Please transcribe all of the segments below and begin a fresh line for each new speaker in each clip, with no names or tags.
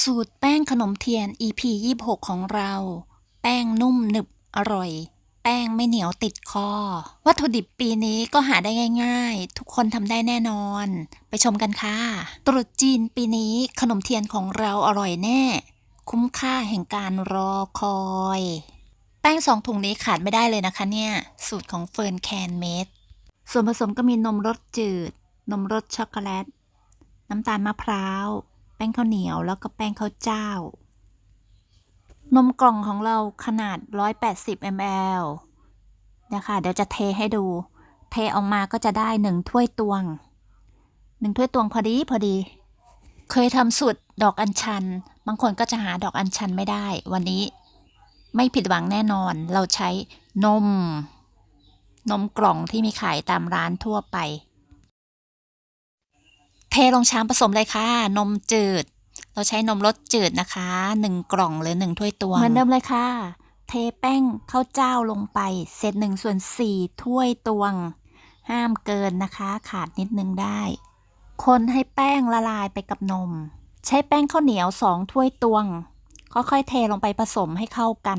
สูตรแป้งขนมเทียน EP 26 ของเรา แป้งนุ่มหนึบอร่อย แป้งไม่เหนียวติดคอ วัตถุดิบปีนี้ก็หาได้ง่าย ๆ ทุกคนทำได้แน่นอน ไปชมกันค่ะตรุษจีนปีนี้ขนมเทียนของเราอร่อยแน่ คุ้มค่าแห่งการรอคอย แป้งสองถุงนี้ขาดไม่ได้เลยนะคะเนี่ย สูตรของเฟิร์นแคนเมดส่วนผสมก็มีนมรสจืด นมรสช็อกโกแลต น้ำตาลมะพร้าว แป้งข้าวเหนียวแล้วก็แป้งข้าวเจ้า นมกล่องของเราขนาด 180 ml นะคะเดี๋ยวจะเทให้ดู เทออกมาก็จะได้หนึ่งถ้วยตวงหนึ่งถ้วยตวงพอดีพอดี เคยทำสูตรดอกอัญชัน บางคนก็จะหาดอกอัญชันไม่ได้ วันนี้ไม่ผิดหวังแน่นอน เราใช้นม นมกล่องที่มีขายตามร้านทั่วไป เทลงชามผสมเลยค่ะ นมจืด เราใช้นมรสจืดนะคะหนึ่งกล่องหรือหนึ่งถ้วยตวงเหมือนเดิมเลยค่ะ เทแป้งข้าวเจ้าลงไป เศษหนึ่งส่วนสี่ถ้วยตวง ห้ามเกินนะคะ ขาดนิดนึงได้ คนให้แป้งละลายไปกับนม ใช้แป้งข้าวเหนียวสองถ้วยตวงค่อยๆเทลงไปผสมให้เข้ากัน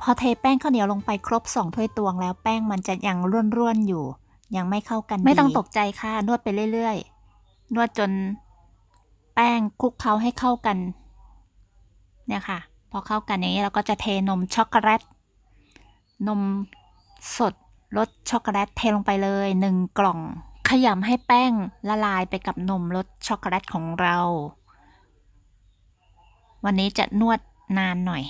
พอเทแป้งข้าวเหนียวลงไปครบสองถ้วยตวงแล้วแป้งมันจะยังร่วนๆอยู่ ยังไม่เข้ากัน ไม่ต้องตกใจค่ะ นวดไปเรื่อยๆ นวดจนแป้งคลุกเคล้าให้เข้ากัน เนี่ยค่ะ พอเข้ากันอย่างนี้เราก็จะเทนมช็อกโกแลต นมสดรสช็อกโกแลตเทลงไปเลยหนึ่งกล่อง ขยำให้แป้งละลายไปกับนมรสช็อกโกแลตของเรา วันนี้จะนวดนานหน่อย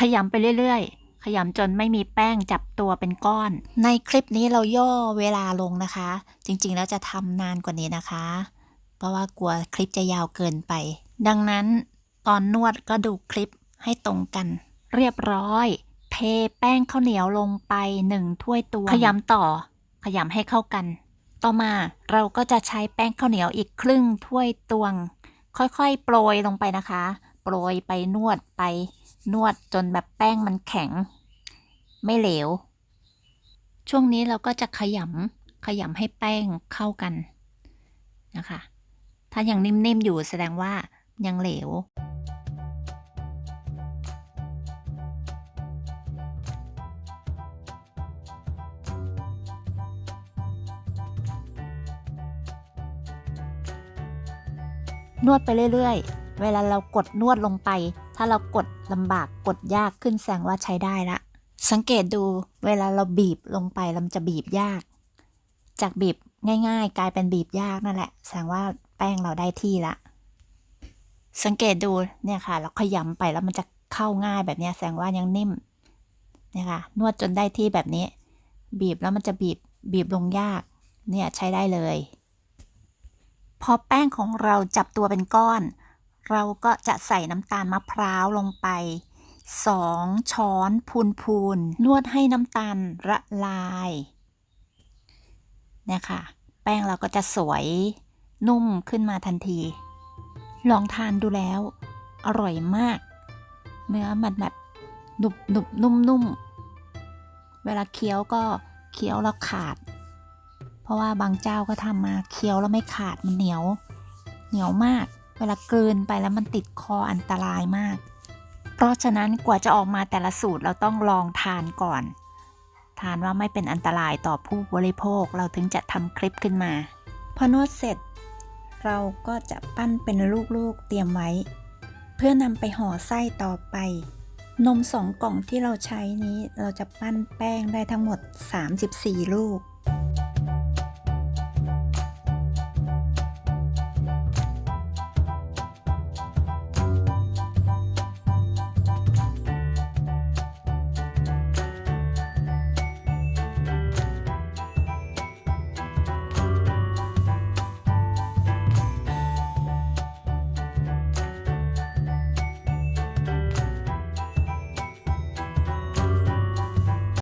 ขยำไปเรื่อยๆ ขยำจนไม่มีแป้งจับตัวเป็นก้อน ในคลิปนี้เราย่อเวลาลงนะคะ จริงๆ แล้วจะทำนานกว่านี้นะคะ เพราะว่ากลัวคลิปจะยาวเกินไป ดังนั้นตอนนวดก็ดูคลิปให้ตรงกัน เรียบร้อย เทแป้งข้าวเหนียวลงไปหนึ่งถ้วยตวงขยำต่อ ขยำให้เข้ากัน ต่อมาเราก็จะใช้แป้งข้าวเหนียวอีกครึ่งถ้วยตวง ค่อยๆ โปรยลงไปนะคะ โปรยไปนวดไปนวดจนแบบแป้งมันแข็ง ไม่เหลว ช่วงนี้เราก็จะขยำขยำให้แป้งเข้ากันนะคะ ถ้ายังนิ่มๆอยู่แสดงว่ายังเหลว นวดไปเรื่อยๆ เวลาเรากดนวดลงไป ถ้าเรากดลำบากกดยากขึ้นแสดงว่าใช้ได้ละ สังเกตดูเวลาเราบีบลงไปแล้วมันจะบีบยาก จากบีบง่าย ๆ กลายเป็นบีบยากนั่นแหละ แสดงว่าแป้งเราได้ที่ละ สังเกตดูเนี่ยค่ะ เราขยำไปแล้วมันจะเข้าง่ายแบบนี้แสดงว่ายังนิ่มเนี่ยค่ะ นวดจนได้ที่แบบนี้ บีบแล้วมันจะบีบบีบลงยาก เนี่ยใช้ได้เลย พอแป้งของเราจับตัวเป็นก้อน เราก็จะใส่น้ำตาลมะพร้าวลงไป 2 ช้อนพูนพูนนวดให้น้ำตาลละลายเนี่ยค่ะ แป้งเราก็จะสวยนุ่มขึ้นมาทันที ลองทานดูแล้ว อร่อยมาก เนื้อมันแบบหนุบหนุบนุ่มนุ่มเวลาเคี้ยวก็เคี้ยวแล้วขาด เพราะว่าบางเจ้าก็ทำมาเคี้ยวแล้วไม่ขาดมันเหนียว เหนียวมาก เวลาเกลืนไปแล้วมันติดคออันตรายมาก เพราะฉะนั้นกว่าจะออกมาแต่ละสูตรเราต้องลองทานก่อน ทานว่าไม่เป็นอันตรายต่อผู้บริโภคเราถึงจะทำคลิปขึ้นมา พอนวดเสร็จ เราก็จะปั้นเป็นลูกๆเตรียมไว้ เพื่อนำไปห่อไส้ต่อไป นมสองกล่องที่เราใช้นี้เราจะปั้นแป้งได้ทั้งหมด 34 ลูก